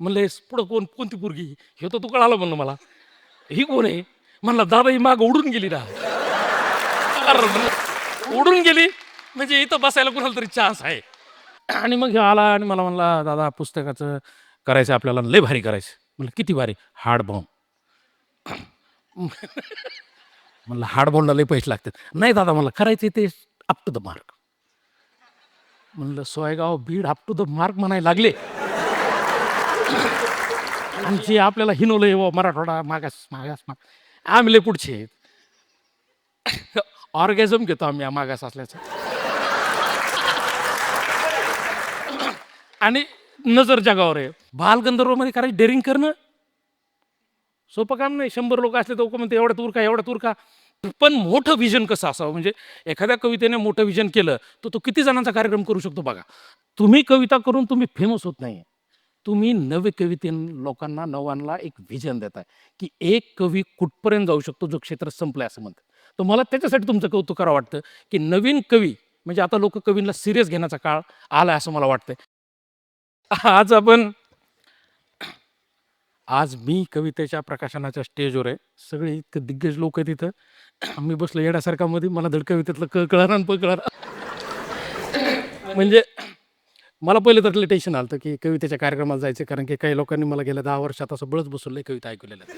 म्हणलं पुढं कोण कोणती पोरगी हे? तर तू कळालं म्हणलं मला. ही कोण आहे? म्हणलं दादा ही माग उडून गेली ना उडून गेली? म्हणजे इथं बसायला कुणाला तरी चान्स आहे. आणि मग ह्यो आला आणि मला म्हणला दादा पुस्तकाचं करायचं आपल्याला लय भारी करायचं म्हणलं किती भारी? हार्ड बॉम्ब म्हणलं हार्ड बॉम्बला लय पैसे लागतात. नाही दादा मला करायचं ते अप टू द मार्क म्हणलं Soygaon Beed up to the mark म्हणायला लागले. आणि जे आपल्याला हिनवलं आहे मराठवाडा मागास मागास माग आम्ही लय पुढचे आहेत. ऑर्गॅझम घेतो आम्ही या मागास असल्याचं. आणि नजर जगावर आहे. बालगंधर्वमध्ये करायची डेअरिंग करणं? सोपं काम नाही. शंभर लोक असले तर म्हणते एवढ्या उरका एवढ्या उरका पण मोठं विजन कसं असावं? म्हणजे एखाद्या कवितेने मोठं विजन केलं तर तो किती जणांचा कार्यक्रम करू शकतो बघा. तुम्ही कविता करून तुम्ही फेमस होत नाही तुम्ही नवे कवितेन लोकांना नवांना एक व्हिजन देताय. की एक कवी कुठपर्यंत जाऊ शकतो जो क्षेत्र संपलाय असं म्हणतं तर मला त्याच्यासाठी तुमचं कौतुक करावं वाटतं की नवीन कवी म्हणजे आता लोक कवींना सिरियस घेण्याचा काळ आलाय असं मला वाटतंय. आज आपण आज मी कवितेच्या प्रकाशनाच्या स्टेजवर आहे. सगळे इतकं दिग्गज लोक आहेत तिथं मी बसलो येड्यासारखा मध्ये मला धड कवितेतलं क कळणार आणि प कळणार म्हणजे मला पहिले तर टेन्शन आलं होतं की कवितेच्या कार्यक्रमाला जायचं कारण की काही लोकांनी मला गेल्या दहा वर्षात असं बळच बसवलं कविता ऐकलेल्या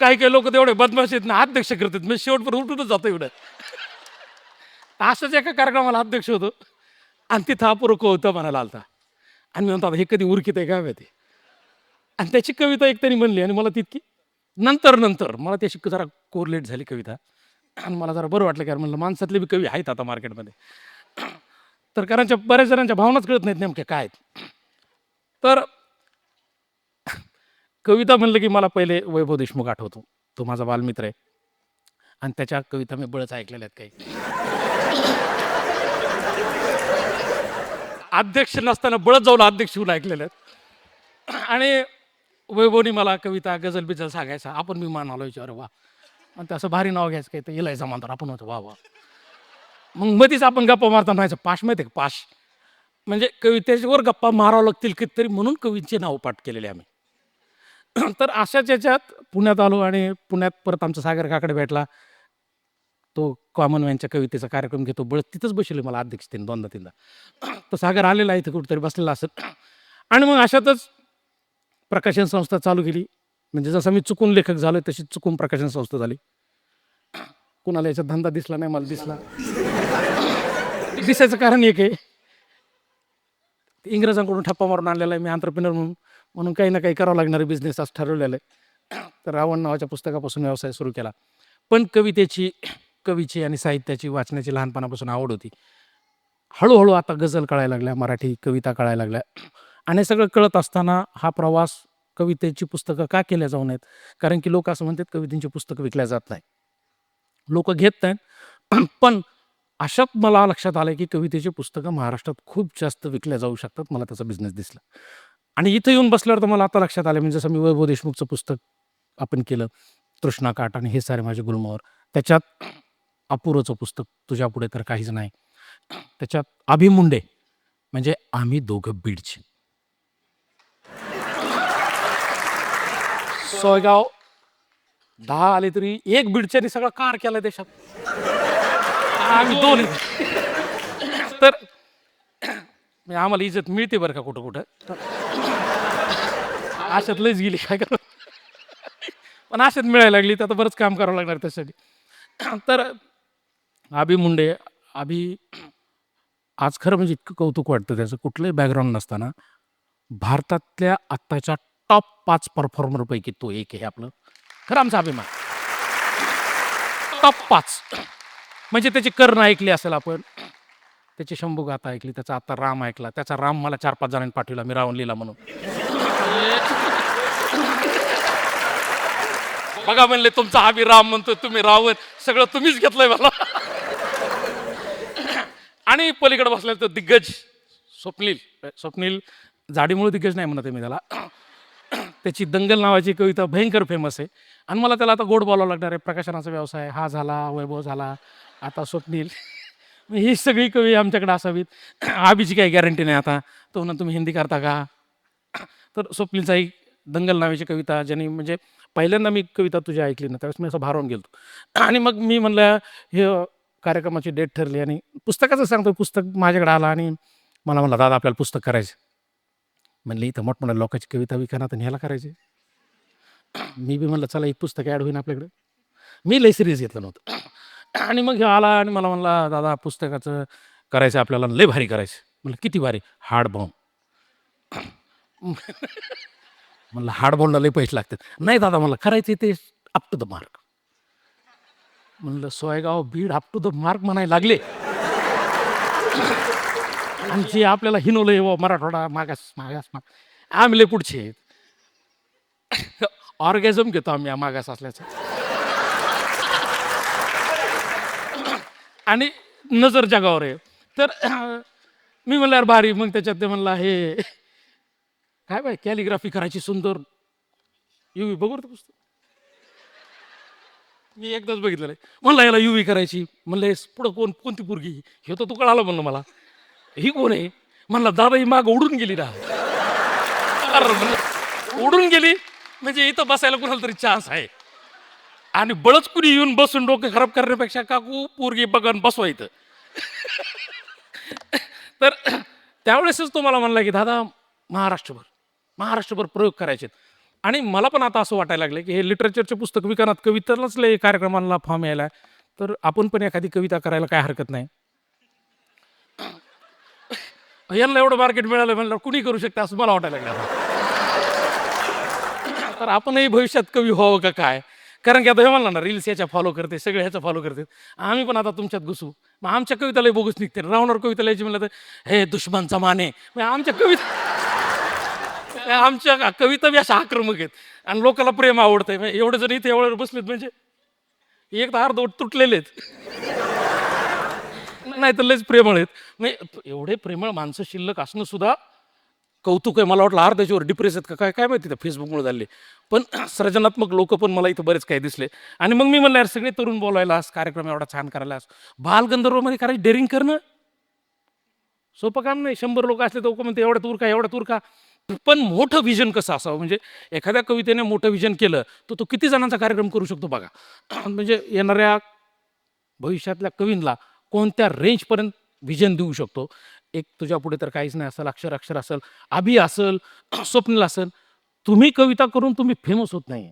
काही काही लोक तेवढे बदमाश आहेत ना अध्यक्ष करतात. मी शेवटपर्यंत उठूनच जातो एवढं. असंच एका कार्यक्रमाला अध्यक्ष होतो. आणि तिथं अपूर्व कविता म्हणायला आलता. आणि मी म्हणतो आता हे कधी उरकीत आहे काय माहिती आणि त्याची कविता एक त्यांनी म्हणली आणि मला तितकी नंतर नंतर मला त्याची जरा कोरलेट झाली कविता. आणि मला जरा बरं वाटलं की म्हणलं माणसातले बी कवी आहेत आता मार्केटमध्ये. तर कारणच्या बऱ्याच जणांच्या भावनाच कळत नाहीत नेमक्या काय आहेत. तर कविता म्हणलं की मला पहिले वैभव देशमुख आठवतो. तो माझा बालमित्र आहे. आणि त्याच्या कविता मी बळच ऐकलेल्या आहेत काही. अध्यक्ष नसताना बळच जाऊन अध्यक्ष होऊन ऐकलेले आहेत. आणि वैभवनी मला कविता गझल बिझल सांगायचा. आपण मी मान आलो अरे वा. आणि त्याचं भारी नाव घ्यायचं काही तर इलायचा मानतात आपण होतो वा वा. मग मधीच आपण गप्पा मारता म्हणायचं पाश माहिती आहे का पाश? म्हणजे कवितेवर गप्पा मारावं लागतील कितीतरी म्हणून कवींचे नाव पाठ केलेले आम्ही. तर अशाच याच्यात पुण्यात आलो आणि पुण्यात परत आमचा सागर काकडे भेटला. तो कॉमनमॅनच्या कवितेचा कार्यक्रम घेतो बळ तिथंच बसले मला अध्यक्षतेने दोनदा तीनदा. तो सागर आलेला आहे इथं कुठेतरी बसलेला असेल. आणि मग अशातच प्रकाशन संस्था चालू केली. म्हणजे जसं मी चुकून लेखक झालो तशी चुकून प्रकाशन संस्था झाली. कुणाला याचा धंदा दिसला नाही मला दिसला. दिसायचं कारण एक आहे. इंग्रजांकडून ठप्पा मारून आणलेला आहे मी आंतरप्रिनर म्हणून. म्हणून काही ना काही करावं लागणारे बिझनेस असं ठरवलेलं आहे. तर रावण नावाच्या पुस्तकापासून व्यवसाय सुरू केला. पण कवितेची कवीची आणि साहित्याची वाचण्याची लहानपणापासून आवड होती. हळूहळू आता गझल कळायला लागल्या मराठी कविता कळायला लागल्या. आणि सगळं कळत असताना हा प्रवास कवितेची पुस्तकं का केल्या जाऊ नयेत? कारण की लोक असं म्हणतात कवितेची पुस्तकं विकल्या जात नाही लोक घेत नाहीत. पण अशात मला लक्षात आलं की कवितेची पुस्तकं महाराष्ट्रात खूप जास्त विकल्या जाऊ शकतात मला त्याचा बिझनेस दिसला. आणि इथं येऊन बसल्यावर तर मला आता लक्षात आलं म्हणजे जसं मी वैभव देशमुखचं पुस्तक आपण केलं तृष्णा काट आणि हे सारे माझे गुलमोहर. त्याच्यात अपूर्वचं पुस्तक तुझ्या पुढे तर काहीच नाही. त्याच्यात अभिमुंडे म्हणजे आम्ही दोघं बीडचे. सोयगाव. दहा आले तरी एक बिडच्याने सगळं कार केला देशात. आम्ही दोन. तर म्हणजे आम्हाला इज्जत मिळते बरं का कुठं कुठं. अशात लईच गेली काय करू. पण अशात मिळायला लागली तर आता बरंच काम करावं लागणार त्यासाठी. तर आबी मुंडे आबी आज खरं म्हणजे इतकं कौतुक वाटतं त्याचं. कुठलंही बॅकग्राऊंड नसताना भारतातल्या आत्ताच्या टॉप पाच परफॉर्मरपैकी तो एक आहे आपलं. खरं आमचा अभिमान. टॉप पाच. म्हणजे त्याची कर्ण ऐकली असेल आपण. त्याची शंभू गाथा ऐकली त्याचा आता राम ऐकला त्याचा राम मला चार पाच जणांनी पाठवला मी रावण लिहिला म्हणून. बघा म्हणले तुमचा हा राम म्हणतो तुम्ही रावण सगळं तुम्हीच घेतलंय मला. आणि पलीकडे बसल्यानंतर तर दिग्गज स्वप्नील स्वप्नील जाडीमुळे दिग्गज नाही म्हणत मी त्याला. त्याची दंगल नावाची कविता भयंकर फेमस आहे. आणि मला त्याला आता गोड बोलावं लागणार आहे. प्रकाशनाचा व्यवसाय हा झाला वैभव झाला आता स्वप्नील. ही सगळी कवी आमच्याकडे असावीत. आबीची काही गॅरंटी नाही आता. तो ना तुम्ही हिंदी करता का? तर स्वप्नीलचा एक दंगल नावाची कविता ज्यांनी म्हणजे पहिल्यांदा मी कविता तुझी ऐकली ना त्यावेळेस मी असं भारावून गेलो आणि मग मी म्हणलं हे कार्यक्रमाची डेट ठरली आणि पुस्तकाचं सांगतो पुस्तक माझ्याकडे आलं आणि मला म्हणलं दादा आपल्याला पुस्तक करायचं म्हणलं इथं मोठमोठ्या लोकांची कविता विकाना तर ह्याला करायचे. मी बी म्हणलं चला एक पुस्तक ॲड होईन आपल्याकडे. मी लई सिरियस घेतलं नव्हतं. आणि मग ह्यो आला आणि मला म्हणला दादा पुस्तकाचं करायचं आपल्याला लय भारी करायचं. म्हणलं किती भारी? हार्ड बॉम्ब म्हणलं हार्ड बॉम्बला लय पैसे लागतात. नाही दादा मला करायचे ते अप टू द मार्क म्हणलं Soygaon Beed up to the mark म्हणायला लागले. आमची जे आपल्याला हिनवलं हे मराठवाडा मागास मागास माग आम्ही लय पुढचे आहेत. ऑर्गॅझम घेतो आम्ही या मागास असल्याचं आणि नजर जगावर आहे. तर मी म्हणलं यार भारी मग त्याच्यात ते म्हणला हे काय बाय कॅलिग्राफी करायची सुंदर. युवी बघू रे ते पुस्तक. मी एकदाच बघितलेलं आहे. म्हणलं याला युवी करायची. म्हणलं पुढं कोण कोणती पोरगी? हे तर तू कळालं म्हणलं मला. ही कोण आहे? म्हणला दादा ही माग उडून गेली ना उडून गेली? म्हणजे इथं बसायला कुणाला तरी चान्स आहे. आणि बळच कुणी येऊन बसून डोकं खराब करण्यापेक्षा काकू पोरगी बघन बसवा इथं. तर त्यावेळेसच तो मला म्हणला की दादा महाराष्ट्रभर महाराष्ट्रभर प्रयोग करायचे आणि मला पण आता असं वाटायला लागलं की हे लिटरेचरचे पुस्तक विकानात कवितालाच लय कार्यक्रमाला फॉर्म यायला तर आपण पण एखादी कविता करायला काय हरकत नाही. यांना एवढं मार्केट मिळालं म्हणलं कुणी करू शकतं असं मला वाटायला लागलं तर आपणही भविष्यात कवी व्हावं का काय? कारण की आता हे म्हणलं ना रील्स याच्या फॉलो करते सगळे ह्याचं फॉलो करते. आम्ही पण आता तुमच्यात घुसू. मग आमच्या कविताला बघूच निघते. रावणार कविता यायची म्हणलं तर हे दुश्मनचा माने. मग आमच्या कविता आमच्या कविता बी अशा आक्रमक आहेत. आणि लोकांना प्रेम आवडतंय. म्हणजे एवढे जर इथे एवढे बसलेत म्हणजे एक तर अर्धवट तुटलेले आहेत. नाही तर लयच प्रेमळ आहेत. म्हणजे एवढे प्रेमळ माणसं शिल्लक असणं सुद्धा कौतुक आहे. मला वाटलं अर्ध्याच्यावर डिप्रेस आहेत का? काय काय माहिती त्या फेसबुकमुळे झाले. पण सर्जनात्मक लोक पण मला इथं बरेच काही दिसले. आणि मग मी म्हणलं यार सगळे तरुण बोलायलास कार्यक्रम एवढा छान करायला करायलास बालगंधर्वमध्ये करायचं डेअरिंग करणं? सोपं काम नाही. शंभर लोक असले तर म्हणते एवढा तूर का एवढा तूर का पण मोठं विजन कसं असावं? म्हणजे एखाद्या कवितेने मोठं विजन केलं तर तो किती जणांचा कार्यक्रम करू शकतो बघा. म्हणजे येणाऱ्या भविष्यातल्या कवींना कोणत्या रेंजपर्यंत विजन देऊ शकतो? एक तुझ्या पुढे तर काहीच नाही असेल अक्षर अक्षर असेल अभि असेल स्वप्नील असेल. तुम्ही कविता करून तुम्ही फेमस होत नाही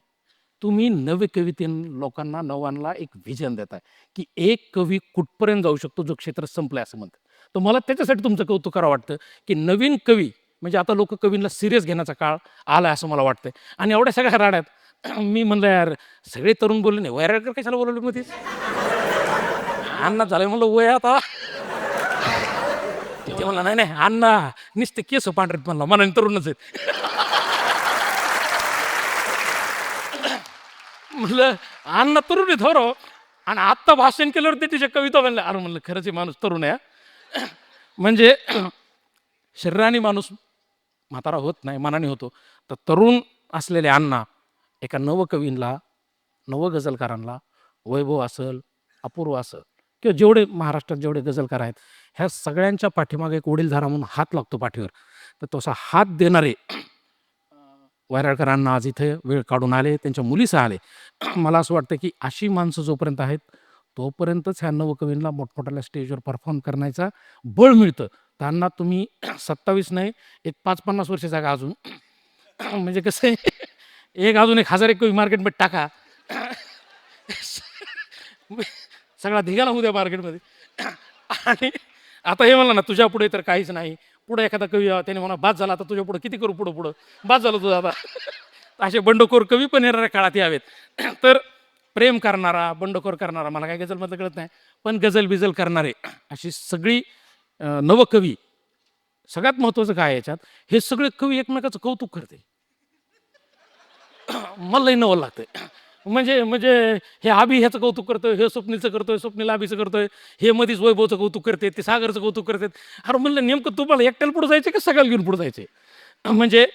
तुम्ही नवे कवितेन लोकांना नवांना एक व्हिजन देताय की एक कवी कुठपर्यंत जाऊ शकतो जो क्षेत्र संपलाय असं म्हणतं तर मला त्याच्यासाठी तुमचं कौतुक करावं वाटतं की नवीन कवी म्हणजे आता लोक कवींना सिरियस घेण्याचा काळ आला असं मला वाटतंय. आणि एवढ्या सगळ्या राड्यात मी म्हणलं यार सगळे तरुण बोलले नाही वैरागर कशाला बोलवले मध्येच? अण्णा झालं म्हणलं वय आता. ते म्हणलं नाही नाही अण्णा नुसते केस पांढरेत म्हणलं मनाने तरुणच आहेत. म्हणलं अण्णा तरुण आहेत हो आणि आत्ता भाषण केल्यावर ते तिच्या कविता म्हणल्या अरे म्हणलं खरंच हे माणूस तरुण आहे म्हणजे शरीराने माणूस म्हातारा होत नाही मनाने होतो. तर तरुण असलेले अण्णा एका नवकवींना नवगझलकारांना वैभव असल अपूर्व असेल किंवा जेवढे महाराष्ट्रात जेवढे गझलकार आहेत ह्या सगळ्यांच्या पाठीमागे एक वडीलधारा म्हणून हात लागतो पाठीवर. तर तसा हात देणारे वैराळकरांना आज इथे वेळ काढून आले त्यांच्या मुलीसह आले. मला असं वाटतं की अशी माणसं जोपर्यंत आहेत तोपर्यंतच ह्या नवकवींना मोठमोठ्या स्टेजवर परफॉर्म करण्याचा बळ मिळतं. त्यांना तुम्ही सत्तावीस नाही एक पाच पन्नास वर्ष जागा अजून. म्हणजे कसं आहे एक अजून एक हजार एक कवी मार्केटमध्ये टाका. सगळा धिगाला होऊ द्या मार्केटमध्ये. आणि आता हे म्हणलं ना तुझ्या पुढे तर काहीच नाही. पुढे एखादा कवी त्याने म्हणा बाद झाला आता तुझ्या पुढे किती करू पुढं पुढं? बाद झालं तुझं आता. असे बंडखोर कवी पण येणाऱ्या काळात यावेत. तर प्रेम करणारा बंडखोर करणारा मला काय गझलमधलं कळत नाही पण गझल बिझल करणारे अशी सगळी नवकवी सगळ्यात महत्त्वाचं काय याच्यात? हे सगळे कवी एकमेकाचं कौतुक करते. मलाही नवल लागतंय. म्हणजे म्हणजे हे आबी ह्याचं कौतुक करतोय हे स्वप्नीचं करतोय स्वप्नील आबीचं करतोय हे मधीच वैभवचं कौतुक करते ते सागरचं कौतुक करतात अरे म्हणलं नेमकं तुम्हाला एकट्याला पुढे जायचं का सगळ्याला घेऊन पुढे जायचे म्हणजे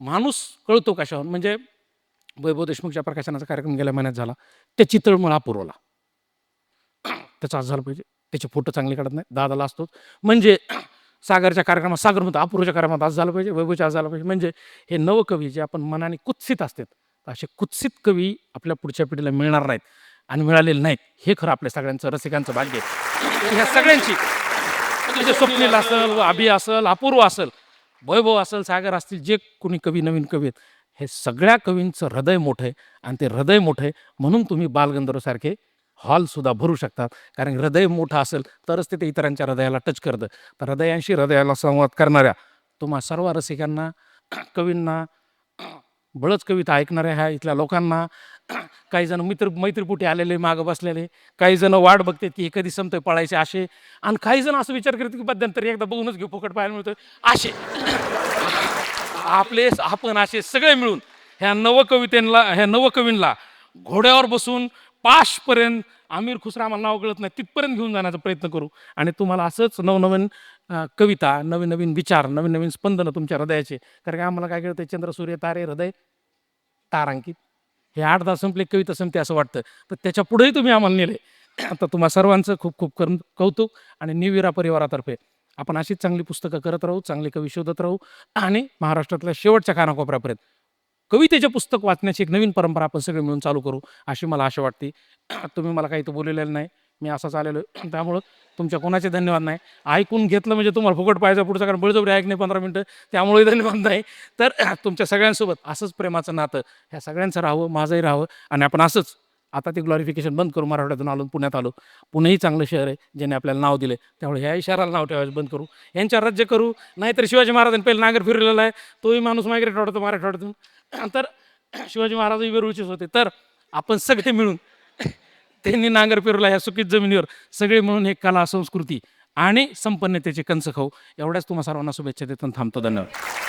माणूस कळतो कशावर. म्हणजे वैभव देशमुखच्या प्रकाशनाचा कार्यक्रम गेल्या महिन्यात झाला. त्या चितळमुळा पुरवला त्याचा आज झाला पाहिजे. त्याचे फोटो चांगले काढत नाही. दादाला असतोच. म्हणजे सागरच्या कार्यक्रमात सागर म्हणतो अपूर्वच्या कार्यक्रमात आज झालं पाहिजे. वैभवच्या आज झालं पाहिजे. म्हणजे हे नवकवी जे आपण मनाने कुत्सित असतात असे कुत्सित कवी आपल्या पुढच्या पिढीला मिळणार नाहीत आणि मिळालेले नाहीत. हे खरं आपल्या सगळ्यांचं रसिकांचं भाग्य आहे. ह्या सगळ्यांची म्हणजे स्वप्नील असेल अभि असेल अपूर्व असेल वैभव असेल सागर असतील जे कोणी कवी नवीन कवी आहेत हे सगळ्या कवींचं हृदय मोठं आहे आणि ते हृदय मोठं आहे म्हणून तुम्ही बालगंधर्वसारखे हॉलसुद्धा भरू शकतात. कारण हृदय मोठं असेल तरच ते ते इतरांच्या हृदयाला टच करतं. तर हृदयांशी हृदयाला संवाद करणाऱ्या तुम्हा सर्व रसिकांना कवींना बळच कविता ऐकणाऱ्या ह्या इथल्या लोकांना काही जण मित्र मैत्रीपुटी आलेले मागं बसलेले. काही जण वाट बघतात की हे कधी संपतंय पळायचे असे. आणि काही जण असं विचार करतात की मध्यंतरी एकदा बघूनच घेऊ फुकट पाहायला मिळतं असे. आपले आपण असे सगळे मिळून ह्या नवकवितेला ह्या नवकवींना घोड्यावर बसून पाशपर्यंत आमिर खुसरा आम्हाला नाव कळत नाही तिथपर्यंत घेऊन जाण्याचा प्रयत्न करू. आणि तुम्हाला असंच नवनवीन कविता नवीन नवीन विचार नवीन नवीन स्पंदनं तुमच्या हृदयाचे. कारण की आम्हाला काय कळतं चंद्र सूर्य तारे हृदय तारांकित. हे आठ दहा संपले कविता संपते असं वाटतं. तर त्याच्या पुढेही तुम्ही आम्हाला नेले. तर तुम्हा सर्वांचं खूप खूप करून कौतुक आणि निविरा परिवारातर्फे. आपण अशीच चांगली पुस्तकं करत राहू चांगली कवी शोधत राहू आणि महाराष्ट्रातल्या शेवटच्या कानाकोपऱ्यापर्यंत. कवितेचे पुस्तक वाचण्याची एक नवीन परंपरा आपण सगळे मिळून चालू करू अशी मला आशा वाटते. तुम्ही मला काही तर बोललेलं नाही. मी असाच आलेलो त्यामुळं तुमच्या कोणाचे धन्यवाद नाही. ऐकून घेतलं म्हणजे तुम्हाला फुकट पाहायचा पुढचं कारण बळजबरी ऐक नाही पंधरा मिनटं त्यामुळे धन्यवाद नाही. तर तुमच्या सगळ्यांसोबत असंच प्रेमाचं नातं ह्या सगळ्यांचं राहावं माझंही राहावं आणि आपण असंच आता ते ग्लॉरिफिकेशन बंद करू मराठवाड्यातून आलो पुण्यात आलो. पुणेही चांगलं शहर आहे ज्याने आपल्याला नाव दिले त्यामुळे ह्या शहराला नाव ठेवायचं बंद करू. यांच्यावर राज्य करू नाहीतर शिवाजी महाराजांनी पहिले नागर फिरलेला आहे. तोही माणूस मायग्रेट वाढतो मराठवाड्यातून. तर शिवाजी महाराज वेरूळचेच होते. तर आपण सगळे मिळून त्यांनी नांगर पेरूला या सुकीत जमिनीवर सगळे म्हणून एक कला संस्कृती आणि संपन्नतेचे कंस खाऊ. एवढ्याच तुम्हा सर्वांना शुभेच्छा देतो थांबतो. धन्यवाद.